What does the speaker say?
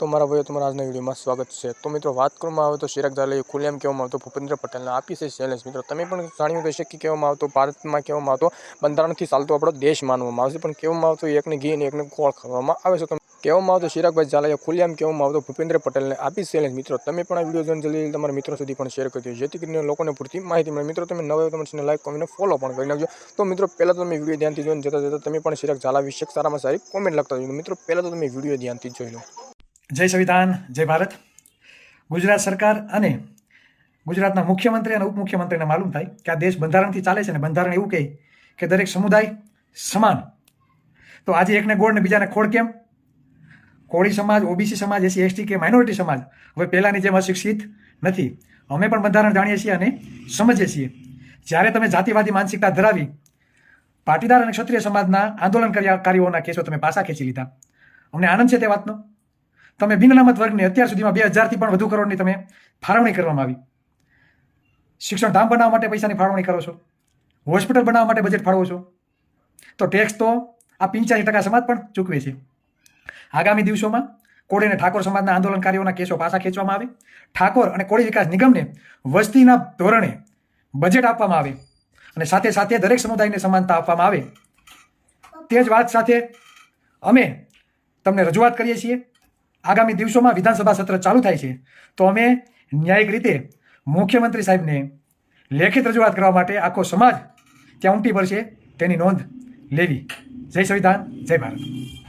તો મારા ભાઈઓ, તમારા આજના વિડીયોમાં સ્વાગત છે. તો મિત્રો, વાત કરવામાં આવે તો ચિરાગ દાલે ખુલ્લેઆમ કહેવામાં આવતો, ભૂપેન્દ્ર પટેલને આપી છે ચેલેન્જ મિત્રો, તમે પણ જાણ્યું કહી કે કહેવામાં આવતો, ભારતમાં કહેવામાં આવતો, બંધારણથી ચાલતો આપણો દેશ માનવામાં આવશે. પણ કહેવામાં આવતો એકને ઘી અને એકને ગોળ ખાવામાં આવે છે. કહેવામાં આવતો ચિરાગભાઈ ઝાલાએ ખુલ્લેઆમ કહેવામાં આવતો, ભૂપેન્દ્ર પટેલને આપી ચેલેન્જ મિત્રો, તમે પણ આ વીડિયો જોઈને જલ્દી તમારા મિત્રો સુધી પણ શેર કરજો. જેથી કરીને લોકોને પૂરતી માહિતી મળે. મિત્રો, તમે નવા તમે લાઈક કોમેન્ટ ફોલો પણ કરી નાખજો. તો મિત્રો, પહેલાં તો તમે વીડિયો ધ્યાનથી જોઈને જતા જતા તમે પણ ચિરાગ ઝાલા વિશે સારામાં સારી કોમેન્ટ લખતા જોઈએ મિત્રો, પહેલાં તો તમે વીડિયો ધ્યાનથી જોઈ લો. જય સંવિધાન, જય ભારત. ગુજરાત સરકાર અને ગુજરાતના મુખ્યમંત્રી અને ઉપમુખ્યમંત્રીને માલુમ થાય કે આ દેશ બંધારણથી ચાલે છે ને બંધારણ એવું કહે કે દરેક સમુદાય સમાન. તો આજે એકને ગોળ ને બીજાને ખોળ કેમ? કોળી સમાજ, ઓબીસી સમાજ, એસી, એસટી કે માઇનોરિટી સમાજ? હવે પહેલાંની જેમ અશિક્ષિત નથી. અમે પણ બંધારણ જાણીએ છીએ અને સમજીએ છીએ. જ્યારે તમે જાતિવાદી માનસિકતા ધરાવી પાટીદાર અને ક્ષત્રિય સમાજના આંદોલનકારીઓના કેસો તમે પાછા ખેંચી લીધા. અમને આનંદ છે તે વાતનો? તમે બિન અનામત વર્ગને અત્યાર સુધીમાં બે હજારથી પણ વધુ કરોડની તમે ફાળવણી કરવામાં આવી. શિક્ષણ ધામ બનાવવા માટે પૈસાની ફાળવણી કરો છો. હોસ્પિટલ બનાવવા માટે બજેટ ફાળવો છો. તો ટેક્સ તો આ પંચ્યાસી ટકા સમાજ પણ ચૂકવે છે. આગામી દિવસોમાં કોળી અને ઠાકોર સમાજના આંદોલનકારીઓના કેસો પાછા ખેંચવામાં આવે. ઠાકોર અને કોળી વિકાસ નિગમને વસ્તીના ધોરણે બજેટ આપવામાં આવે અને સાથે સાથે દરેક સમુદાયને સમાનતા આપવામાં આવે. તે જ વાત સાથે અમે તમને રજૂઆત કરીએ છીએ. આગામી દિવસોમાં વિધાનસભા સત્ર ચાલુ થાય છે. તો અમે ન્યાયિક રીતે મુખ્યમંત્રી સાહેબને લેખિત રજૂઆત કરવા માટે આખો સમાજ ત્યાં ઉમટી પડશે તેની નોંધ લેવી. જય સંવિધાન, જય ભારત.